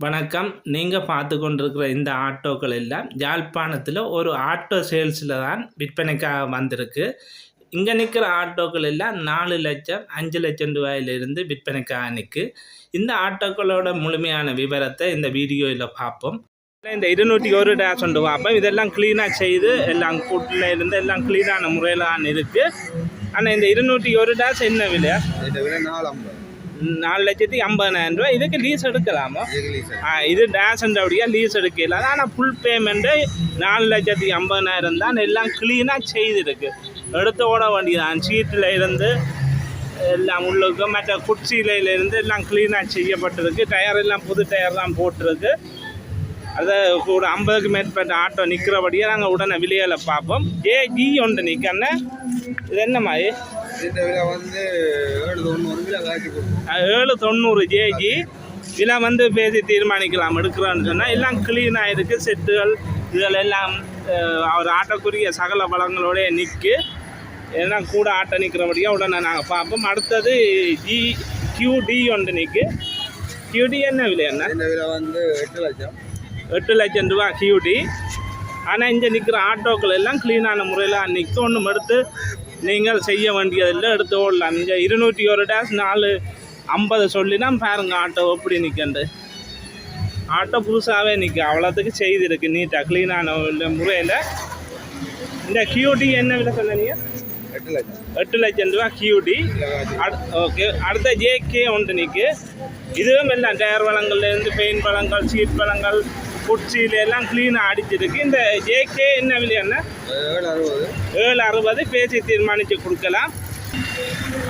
வணக்கம். நீங்கள் பார்த்து கொண்டிருக்கிற இந்த ஆட்டோக்கள் எல்லாம் யாழ்ப்பாணத்தில் ஒரு ஆட்டோ சேல்ஸில் தான் விற்பனைக்காக வந்திருக்கு. இங்கே நிற்கிற ஆட்டோக்கள் எல்லாம் நாலு லட்சம் அஞ்சு லட்சம் ரூபாயிலிருந்து விற்பனைக்காக நிற்கு இந்த ஆட்டோக்களோட முழுமையான விவரத்தை இந்த வீடியோவில் பார்ப்போம். இந்த இருநூற்றி ஒரு டேஸ் ஒன்று. பார்ப்போம் இதெல்லாம் க்ளீனாக செய்து எல்லாம் கூட்டில் இருந்து எல்லாம் க்ளீனான முறையில் தான் இருக்குது ஆனால் இந்த இருநூற்றி ஒரு டேஸ் என்ன விலை? நாலு ஐம்பது நாலு லட்சத்தி ஐம்பதாயிரம் ரூபாய் இதுக்கு லீஸ் எடுக்கலாமா? ஆ, இது டேஷன்றபடியாக லீஸ் எடுக்கல. ஆனால் ஃபுல் பேமெண்ட்டு நாலு லட்சத்தி ஐம்பதாயிரம் தான். எல்லாம் க்ளீனாக செய்திருக்கு. எடுத்து ஓட வேண்டியதான் சீட்டில் இருந்து எல்லாம் உள்ளுக்கு மற்ற குச்சியில இருந்து எல்லாம் க்ளீனாக செய்யப்பட்டிருக்கு. டயர் எல்லாம் புது டயர் தான் போட்டிருக்கு. அதை ஒரு ஐம்பதுக்கு மேற்பட்ட ஆட்டோ நிற்கிறபடியே நாங்கள் உடனே விலையில பார்ப்போம். ஏ ஜி ஒன்று நிற்கண்ணே இது என்ன மாதிரி இந்த விலை வந்து ஏழு தொண்ணூறு விலை ஏழு தொண்ணூறு ஜேஜி இதில் வந்து பேசி தீர்மானிக்கலாம் எடுக்கிறோன்னு சொன்னால் எல்லாம் க்ளீனாக இருக்குது செட்டுகள் இதில் எல்லாம் அஹ், அவர் ஆட்டக்குரிய சகல வளங்களோட நிற்கு எல்லாம் கூட ஆட்டோ நிற்கிறபடியாக உடனே நாங்கள் பார்ப்போம். அடுத்தது ஜி கியூடி ஒன்று நிற்கு கியூடி என்ன விலை என்ன இந்த விலை வந்து எட்டு லட்சம். எட்டு லட்சம் ரூபா கியூடி ஆனால் இங்கே நிற்கிற ஆட்டோக்கள் எல்லாம் க்ளீனான முறையில் நிற்க ஒன்றும் எடுத்து நீங்கள் செய்ய வேண்டியதில்லை எடுத்து ஓடலாம். இங்கே இருநூற்றி ஒரு டேஸ் நாலு ஐம்பது சொல்லினா பாருங்க ஆட்டோ எப்படி நிற்கண்டு ஆட்டோ புதுசாகவே நிற்க அவ்வளோத்துக்கு செய்திருக்கு நீட்டாக க்ளீனான முறையில். இந்த கியூடி என்ன விலை சொன்னீங்க? எட்டு லட்சம். எட்டு லட்சம் ரூபா கியூடி ஓகே. அடுத்த ஜேகே ஒன்று நிற்கு இதுவும் எல்லாம் டயர் வளங்கள்லேருந்து பெயிண்ட் வளங்கள் சீட் வளங்கள் குச்சியில எல்லாம் க்ளீனாக அடிச்சிருக்கு இந்த ஜேகே என்ன விலை என்ன ஏழு அறுபது ஏழு அறுபது பேசி தீர்மானித்து கொடுக்கலாம்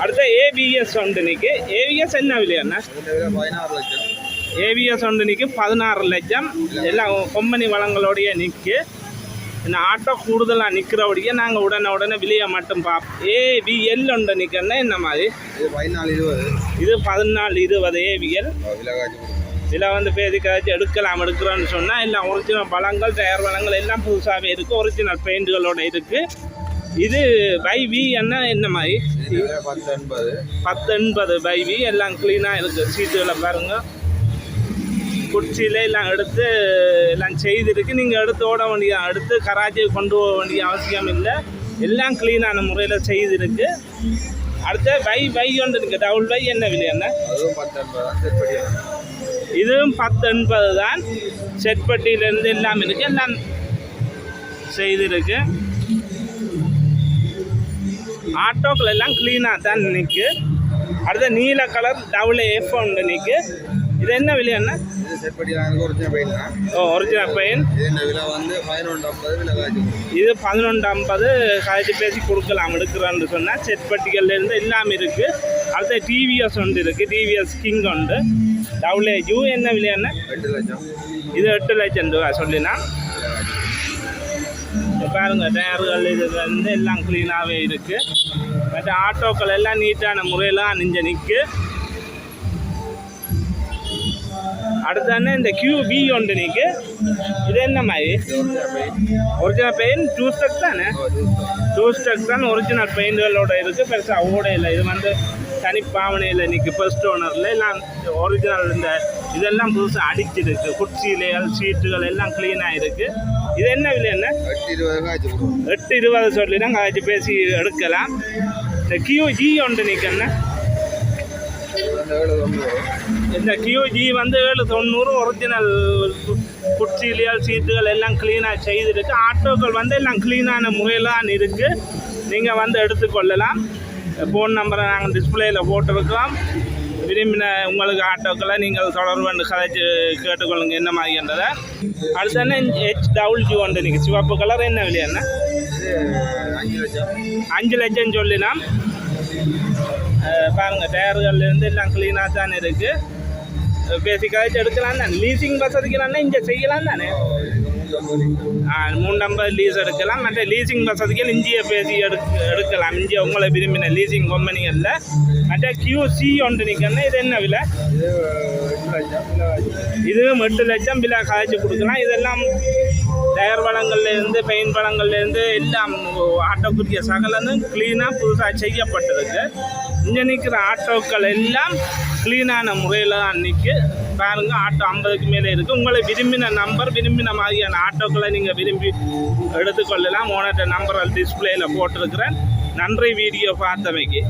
அடுத்த ஏபிஎஸ் ஒன்று நிற்கு ஏவிஎஸ் என்ன விலை என்ன இந்த விலை பதினாறு லட்சம் ஏவிஎஸ் ஒன்று நிற்கு பதினாறு லட்சம் எல்லாம் கொம்பனி வளங்களோடைய நிற்கு இந்த ஆட்டோ கூடுதலாக நிற்கிறபடியே நாங்கள் உடனே உடனே விலையை மட்டும் பார்ப்போம் ஏவிஎல் ஒன்று நிற்கன்னா என்ன மாதிரி இது பதினாலு இருபது இது பதினாலு இருபது ஏவிஎல் இதில் வந்து பேசி கழிச்சு எடுக்கலாம் எடுக்கிறோன்னு சொன்னால் எல்லாம் ஒரிஜினல் பழங்கள் டயர் பழங்கள் எல்லாம் புதுசாகவே இருக்குது ஒரிஜினல் பெயிண்ட்டுகளோட இருக்குது இது பை வி என்ன என்ன மாதிரி? பத்து எண்பது பத்து எண்பது பை வி எல்லாம் க்ளீனாக இருக்குது சீட்டுகளை பாருங்கள் குச்சியில எல்லாம் எடுத்து எல்லாம் செய்திருக்கு. நீங்கள் எடுத்து ஓட வேண்டிய எடுத்து கராச்சி கொண்டு போக வேண்டிய அவசியம் இல்லை. எல்லாம் க்ளீனான முறையில் செய்திருக்கு. அடுத்த பை பை ஒன்று இருக்குது டபுள் பை என்ன விலை என்ன? இதுவும் பத்து எண்பது தான் செட்பட்டியிலேருந்து எல்லாம் இருக்கு. எல்லாம் செய்திருக்கு. ஆட்டோக்கள் எல்லாம் க்ளீனாக தான் நிற்கு அடுத்த நீல கலர் டபுள் எஃப் ஒன்று நிற்கு இது என்ன விலை என்ன பையன் ஓ ஒரிஜினல் பெயின் இது பதினொன்று ஐம்பது கழிச்சு பேசி கொடுக்கலாம் எடுக்கிறோன்னு சொன்னால் செட்பட்டிகள்லேருந்து எல்லாம் இருக்குது அடுத்த டிவிஎஸ் ஒன்று இருக்குது டிவிஎஸ் கிங் ஒன்று. டபுள் யூ என்ன விலை என்ன எட்டு லட்சம். இது எட்டு லட்சம் ரூபா சொல்லினா? இங்க பாருங்க டயர்கள் இது வந்து எல்லாம் க்ளீனாகவே இருக்கு. மற்ற ஆட்டோக்கள் எல்லாம் நீட்டான முறையில் அணிஞ்ச நிற்கு அடுத்தானே இந்த கியூபி ஒன்று நிற்கு இது என்ன மாதிரி? ஒரிஜினல் பெயிண்ட் டூ ஸ்டெக் தானே? டூ ஸ்டெக் தான் ஒரிஜினல் பெயிண்ட்களோட இருக்குது பெருசாக ஓடையில். இது வந்து தனிப்பாவனையில் நிற்கு ஃபர்ஸ்ட் ஓனரில் எல்லாம் ஒரிஜினல் இந்த இதெல்லாம் புதுசாக அடிச்சிருக்கு குச்சியிலைகள் சீட்டுகள் எல்லாம் க்ளீனாக இருக்குது இது என்ன விலை என்ன? எட்டு இருபது காய்ச்சி சொல்லி தான் கழிச்சு பேசி எடுக்கலாம். இந்த கியூ ஜி ஒன்று நிற்கண்ணே இந்த ஏழு தொண்ணூறு. இந்த கியூ ஜி வந்து ஏழு தொண்ணூறு. ஒரிஜினல் குச்சியிலியல் சீட்டுகள் எல்லாம் க்ளீனாக செய்திருக்கு. ஆட்டோக்கள் வந்து எல்லாம் க்ளீனான முறையிலான் இருக்குது நீங்கள் வந்து எடுத்துக்கொள்ளலாம் ஃபோன் நம்பரை நாங்கள் டிஸ்பிளேயில் போட்டிருக்கோம் விரும்பின உங்களுக்கு ஆட்டோக்களை நீங்கள் தொடர்பு கதைச்சு கேட்டுக்கொள்ளுங்க என்ன மாதிரின்றதை அடுத்து என்ன? ஹெச் டபுள் ஜி ஒன்று நீங்கள் சிவப்பு கலர் என்ன விலை என்ன? அஞ்சு லட்சம் அஞ்சு லட்சம் சொல்லினா பாருங்கள் டயர்கள்லேருந்து எல்லாம் க்ளீனாக தானே இருக்குது பேசிக்காக எடுக்கலாம் தானே? லீசிங் வசதிக்கலாம்னா இங்கே செய்யலாம் தானே? மூணு நம்பர் லீஸ் எடுக்கலாம். மற்ற லீசிங் வசதிகள் இந்திய பேசி எடுக்க எடுக்கலாம். இந்திய உங்களை விரும்பின லீசிங் கம்பெனிகளில் மற்ற கியூசி ஒன்று நிற்கணும் இது என்ன விலை? இதுவும் எட்டு லட்சம் விலை காய்ச்சி கொடுக்கலாம். இதெல்லாம் டயர் வளங்கள்லேருந்து பெயின் வளங்கள்லேருந்து எல்லாம் ஆட்டோக்குரிய சகலனும் க்ளீனாக புதுசாக செய்யப்பட்டிருக்கு. இங்கே நிற்கிற ஆட்டோக்கள் எல்லாம் க்ளீனான முறையில் தான் அன்றைக்கி பாருங்கள் ஆட்டோ ஐம்பதுக்கு மேலே இருக்குது உங்களை விரும்பின நம்பர் விரும்பின மாதிரியான ஆட்டோக்களை நீங்கள் விரும்பி எடுத்துக்கொள்ளலாம். ஓனர்கிட்ட நம்பர் டிஸ்பிளேயில் போட்டிருக்கிறேன். நன்றி வீடியோ பார்த்தமைக்கு.